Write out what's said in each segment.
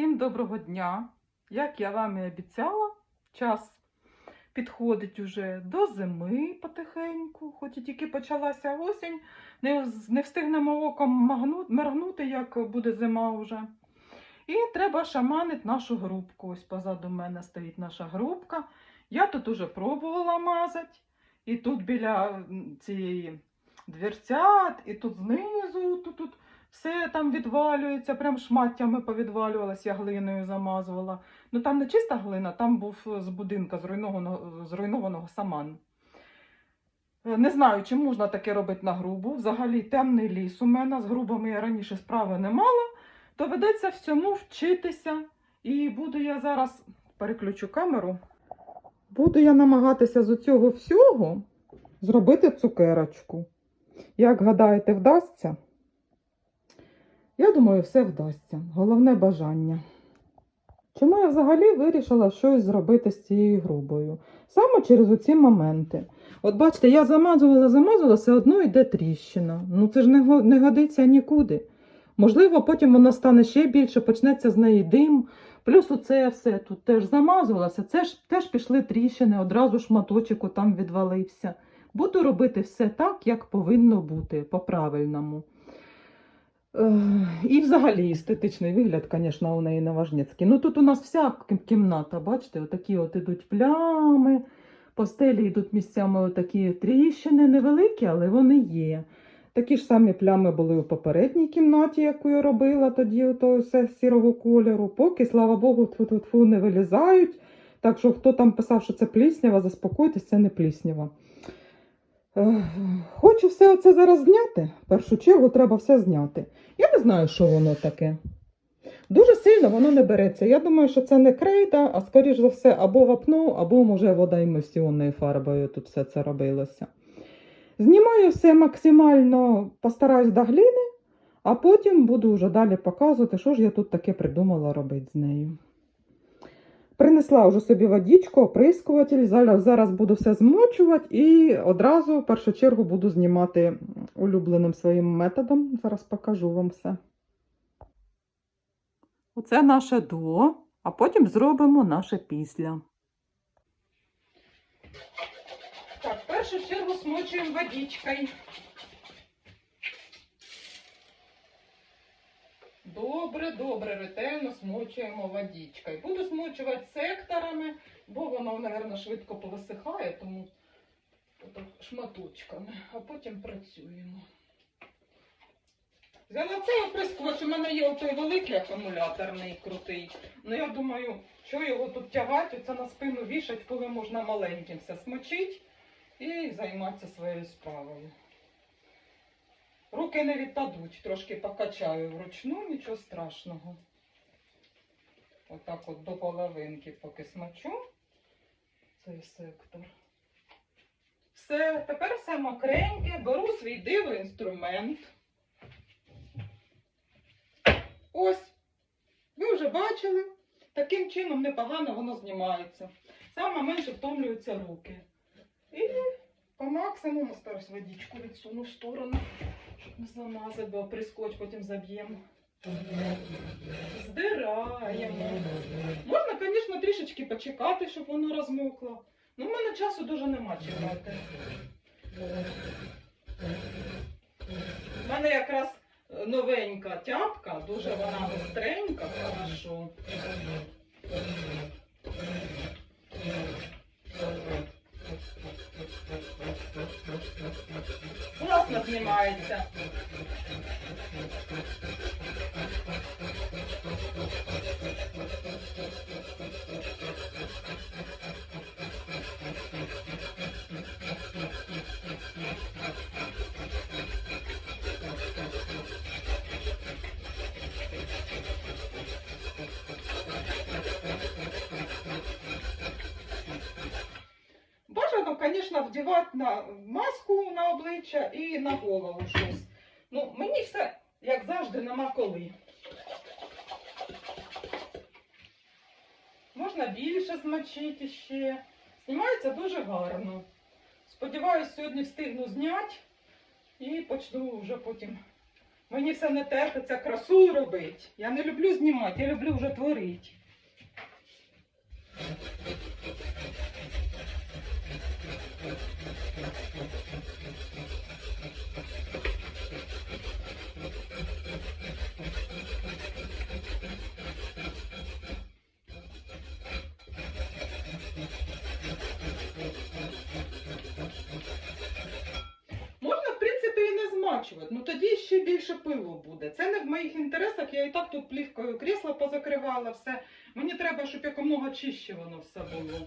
Всім доброго дня! Як я вам і обіцяла, час підходить уже до зими потихеньку, хоч і тільки почалася осінь, не, не встигнемо оком моргнути, як буде зима вже. І треба шаманити нашу грубку. Ось позаду мене стоїть наша грубка. Я тут уже пробувала мазати, і тут біля цієї дверцят, і тут знизу, тут, тут все там відвалюється, прям шматтями повідвалювалась, я глиною замазувала. Ну там не чиста глина, там був з будинка зруйнованого, зруйнованого саман. Е, Не знаю, чи можна таке робити на грубу. Взагалі темний ліс у мене з грубами я раніше справи не мала. Доведеться всьому вчитися. І буду я зараз переключу камеру. Буду я намагатися з цього всього зробити цукерочку. Як гадаєте, вдасться? Я думаю, все вдасться. Головне бажання. Чому я взагалі вирішила щось зробити з цією грубою? Саме через оці моменти. От бачите, я замазувала, замазувала, все одно йде тріщина. Ну це ж не, не годиться нікуди. Можливо, потім вона стане ще більше, почнеться з неї дим. Плюс оце все тут теж замазувалося, це ж теж пішли тріщини, одразу шматочок там відвалився. Буду робити все так, як повинно бути, по-правильному. І взагалі естетичний вигляд, звісно, у неї наважнецький. Ну тут у нас вся кімната, бачите, отакі от ідуть плями, по стелі йдуть місцями отакі тріщини невеликі, але вони є. Такі ж самі плями були у попередній кімнаті, яку я робила тоді, ото все сірого кольору. Поки, слава Богу, тфу-тфу-тфу не вилізають. Так що хто там писав, що це пліснява, заспокойтесь, це не пліснява. Е, Хочу все це зараз зняти. В першу чергу треба все зняти. Я не знаю, що воно таке. Дуже сильно воно не береться. Я думаю, що це не крейда, а скоріш за все, або вапно, або, може, водоемульсіонною фарбою тут все це робилося. Знімаю все максимально, постараюсь до глини, а потім буду вже далі показувати, що ж я тут таке придумала робити з нею. Принесла вже собі водичку, оприскуватель. Зараз, буду все змочувати і одразу в першу чергу буду знімати улюбленим своїм методом. Зараз покажу вам все. Оце наше до, а потім зробимо наше після. Так, в першу чергу смочуємо водичкою. Добре, добре, ретельно смочуємо водичкою. Буду смочувати секторами, бо воно, мабуть, швидко повисихає, тому шматочками, а потім працюємо. Взяла цей оприскувач, у мене є той великий акумуляторний крутий. Ну я думаю, що його тут тягати, це на спину вішать, коли можна маленьким все смочить і займатися своєю справою. Руки не відпадуть, трошки покачаю вручну, нічого страшного. Отак от до половинки поки смочу цей сектор. Все, тепер все мокреньке, беру свій диво інструмент. Ось, ви вже бачили, таким чином непогано воно знімається. Саме менше втомлюються руки. І по максимуму стараюсь водичку відсуну в сторону, замазати, бо прискоч потім заб'ємо. Здираємо. Можна, звісно, трішечки почекати, щоб воно розмокло. Ну, в мене часу дуже нема чекати. У мене якраз е, новенька тяпка, дуже вона гостренька, хорошо. Звісно, вдівати на маску на обличчя і на голову щось. Ну, мені все, як завжди, нема коли. Можна більше змочити ще. Знімається дуже гарно. Сподіваюсь, сьогодні встигну зняти і почну вже потім Мені все не терпиться красу робити. Я не люблю знімати, я люблю вже творити. Ну тоді ще більше пилу буде. Це не в моїх інтересах, я і так тут плівкою крісла позакривала все. Мені треба, щоб якомога чище воно все було.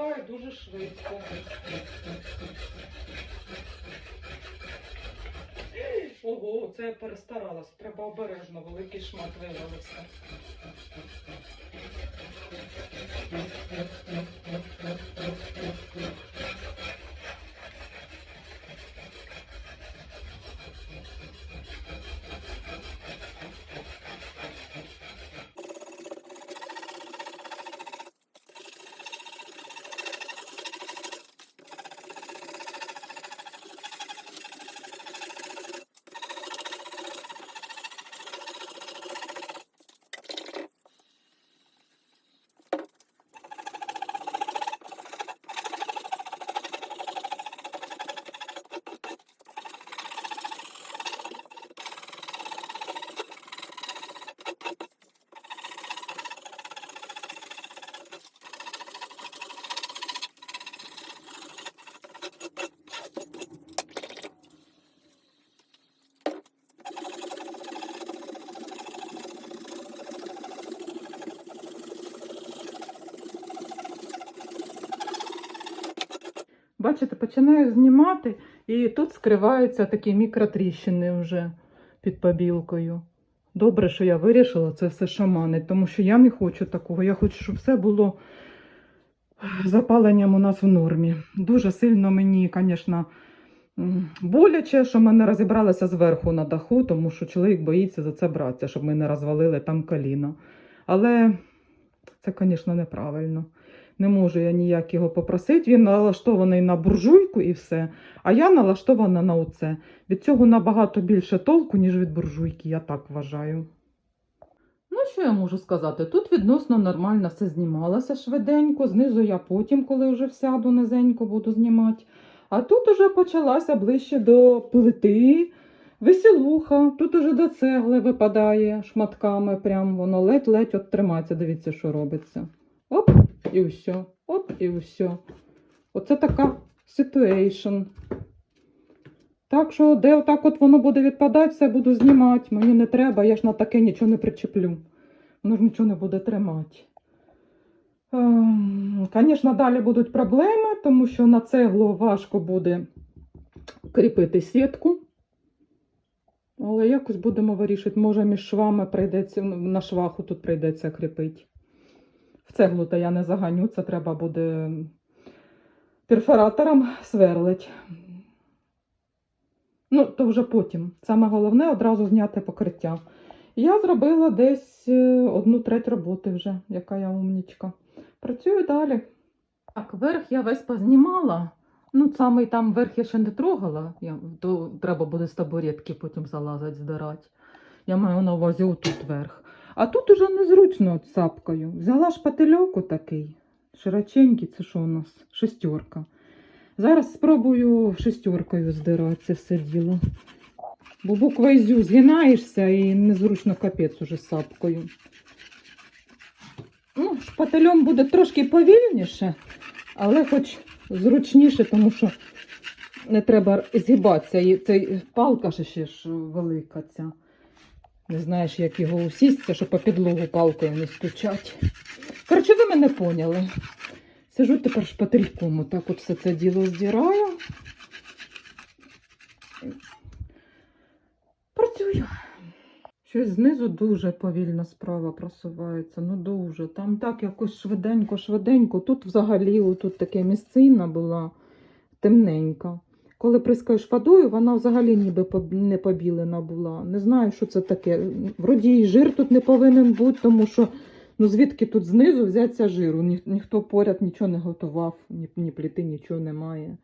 Підсихає дуже швидко. Ого, це я перестаралась. Треба обережно, великий шмат вивалився. Бачите, починаю знімати, і тут скриваються такі мікротріщини вже під побілкою. Добре, що я вирішила це все шаманить, тому що я не хочу такого. Я хочу, щоб все було запаленням у нас в нормі. Дуже сильно мені, звісно, боляче, що ми не розібралися зверху на даху, тому що чоловік боїться за це братися, щоб ми не розвалили там коліна. Але це, звісно, неправильно. Не можу я ніяк його попросити. Він налаштований на буржуйку і все. А я налаштована на оце. Від цього набагато більше толку, ніж від буржуйки, я так вважаю. Ну, що я можу сказати? Тут відносно нормально все знімалося швиденько. Знизу я потім, коли вже всяду низенько, буду знімати. А тут уже почалася ближче до плити. Веселуха, тут уже до цегли випадає шматками, прям воно ледь-ледь от тримається. Дивіться, що робиться. Оп, і все. Оп, і все. Оце така ситуейшн. Так що, де отак от воно буде відпадати, все буду знімати. Мені не треба, я ж на таке нічого не причеплю. Воно ж нічого не буде тримати. Звісно, далі будуть проблеми, тому що на цеглу важко буде кріпити сітку. Але якось будемо вирішити. Може, між швами прийдеться, ну, на шваху тут прийдеться кріпити. В цеглу то я не заганю, це треба буде перфоратором сверлить. Ну, то вже потім. Саме головне одразу зняти покриття. Я зробила десь е, одну треть роботи вже, яка я умнічка. Працюю далі. Так, верх я весь познімала. Ну, самий там верх я ще не трогала. Я, то треба буде з табуретки потім залазити, здирати. Я маю на увазі отут верх. А тут уже незручно от. Взяла шпательок такий, широченький, це що у нас? Шестерка. Зараз спробую шестеркою здирати це все діло. Бо буква Ізю згинаєшся і незручно капець уже сапкою. Ну, шпательом буде трошки повільніше, але хоч зручніше, тому що не треба згибатися. І цей палка ще ж велика ця. Не знаєш, як його усісться, щоб по підлогу палкою не стучать. Коротше, ви мене поняли. Сижу тепер шпательком, отак от все це діло здираю. Працюю. Щось знизу дуже повільно справа просувається. Ну дуже. Там так якось швиденько, швиденько. Тут взагалі тут таке місцина була темненька. Коли прискаєш водою, вона взагалі ніби не побілена була. Не знаю, що це таке. Вроді і жир тут не повинен бути, тому що ну звідки тут знизу взяться жиру? Ні, ніхто поряд нічого не готував, ні, ні пліти, нічого немає.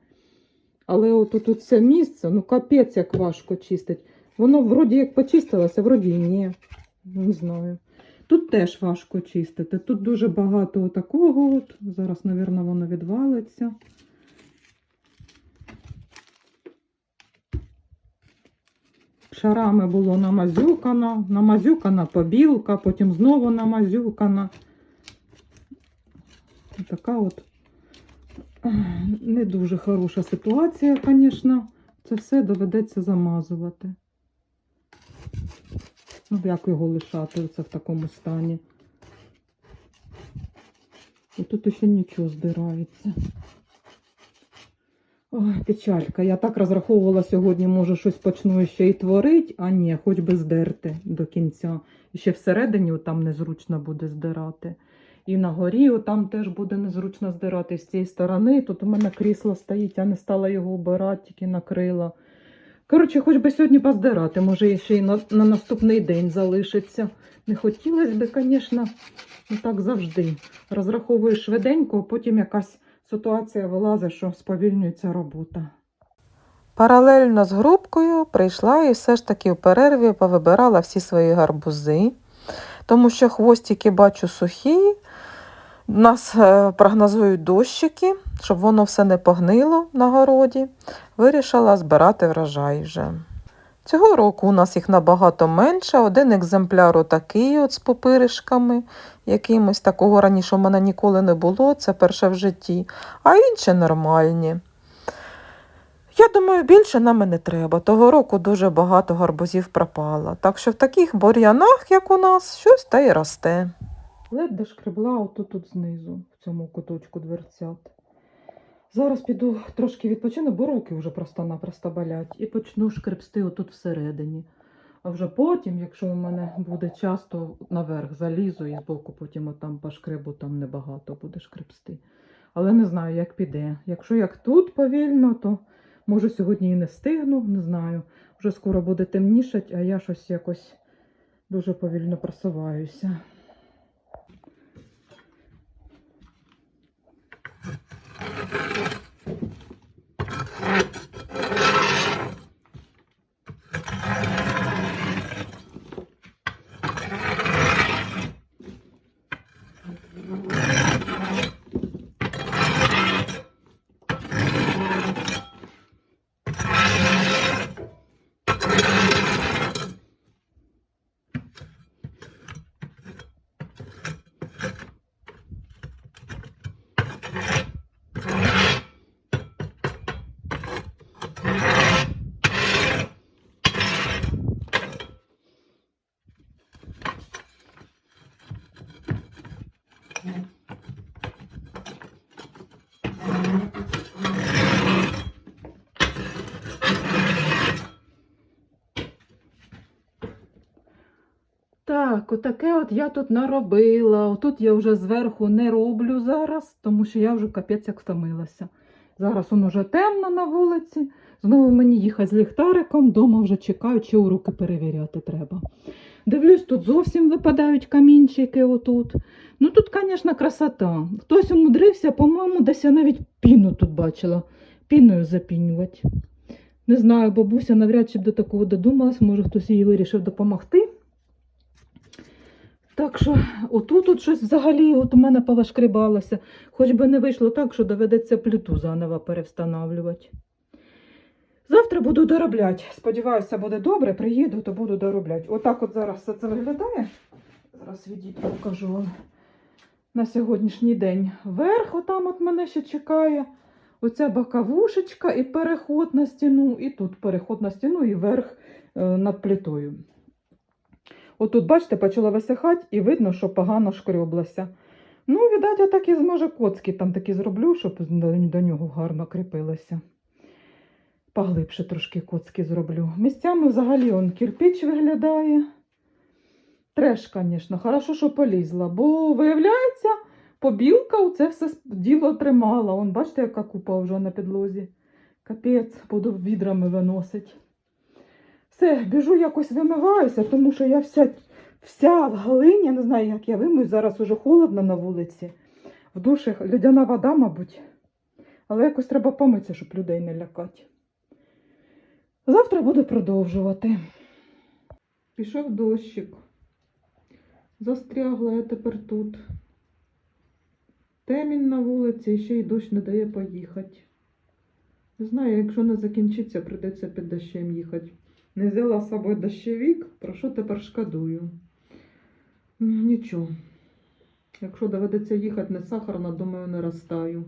Але от тут це місце, ну капець як важко чистить. Воно вроді як почистилося, вроді і ні. Не знаю. Тут теж важко чистити. Тут дуже багато такого. От. Зараз, мабуть, воно відвалиться. Шарами було намазюкано, намазюкана побілка, потім знову намазюкана. Така от не дуже хороша ситуація, звісно. Це все доведеться замазувати. Ну, як його лишати оце в такому стані. І тут ще нічого здирається. Ой, печалька. Я так розраховувала сьогодні, може, щось почну ще і творити, а ні, хоч би здерти до кінця. І ще всередині там незручно буде здирати. І на горі там теж буде незручно здирати з цієї сторони. Тут у мене крісло стоїть, я не стала його обирати, тільки накрила. Коротше, хоч би сьогодні поздирати, може, ще й на, на наступний день залишиться. Не хотілося б, звісно, ну так завжди. Розраховуєш швиденько, а потім якась ситуація вилазить, що сповільнюється робота. Паралельно з грубкою прийшла і все ж таки в перерві повибирала всі свої гарбузи, тому що хвостики бачу сухі. Нас е, прогнозують дощики, щоб воно все не погнило на городі. Вирішила збирати врожай вже. Цього року у нас їх набагато менше. Один екземпляр отакий от з пупиришками, якимось такого раніше у мене ніколи не було, це перше в житті, а інші нормальні. Я думаю, більше нам і не треба. Того року дуже багато гарбузів пропало. Так що в таких бур'янах, як у нас, щось та й росте. Ледь дошкребла отут тут знизу, в цьому куточку дверцят. Зараз піду трошки відпочину, бо руки вже просто-напросто болять, і почну шкребсти отут всередині. А вже потім, якщо у мене буде час, то наверх залізу і збоку потім отам пошкребу, там небагато буде шкребсти. Але не знаю, як піде. Якщо як тут повільно, то може сьогодні і не встигну, не знаю. Вже скоро буде темнішать, а я щось якось дуже повільно просуваюся. Так, отаке от я тут наробила. Отут я вже зверху не роблю зараз, тому що я вже капець як втомилася. Зараз воно вже темно на вулиці. Знову мені їхати з ліхтариком, дома вже чекають, чи руки перевіряти треба. Дивлюсь, тут зовсім випадають камінчики отут. Ну тут, звісно, красота. Хтось умудрився, по-моєму, десь я навіть піну тут бачила. Піною запінювати. Не знаю, бабуся навряд чи б до такого додумалась, може хтось їй вирішив допомогти. Так що отут от щось взагалі от у мене повашкрібалося. Хоч би не вийшло так, що доведеться плиту заново перевстановлювати. Завтра буду доробляти. Сподіваюся, буде добре. Приїду, то буду доробляти. Отак от зараз все це виглядає. Зараз відійду, покажу вам на сьогоднішній день. Верх отам от мене ще чекає. Оця боковушечка і переход на стіну, і тут переход на стіну, і верх е, над плитою. Отут, бачите, почала висихати і видно, що погано шкрьоблася. Ну, віддать, я так і зможе коцки там такі зроблю, щоб до, нього гарно кріпилося. Поглибше трошки коцки зроблю. Місцями взагалі он кирпич виглядає. Треш, звісно, хорошо, що полізла, бо виявляється, побілка це все діло тримала. Он, бачите, яка купа вже на підлозі. Капець, буду відрами виносить. Все, біжу якось вимиваюся, тому що я вся, вся в глині, я не знаю, як я вимию. Зараз уже холодно на вулиці. В душі льодяна вода, мабуть. Але якось треба помитися, щоб людей не лякати. Завтра буду продовжувати. Пішов дощик. Застрягла я тепер тут. Темінь на вулиці і ще й дощ не дає поїхати. Не знаю, якщо не закінчиться, прийдеться під дощем їхати. Не взяла з собою дощовік, про що тепер шкодую. Нічого. Якщо доведеться їхати не сахарна, думаю, не розстаю.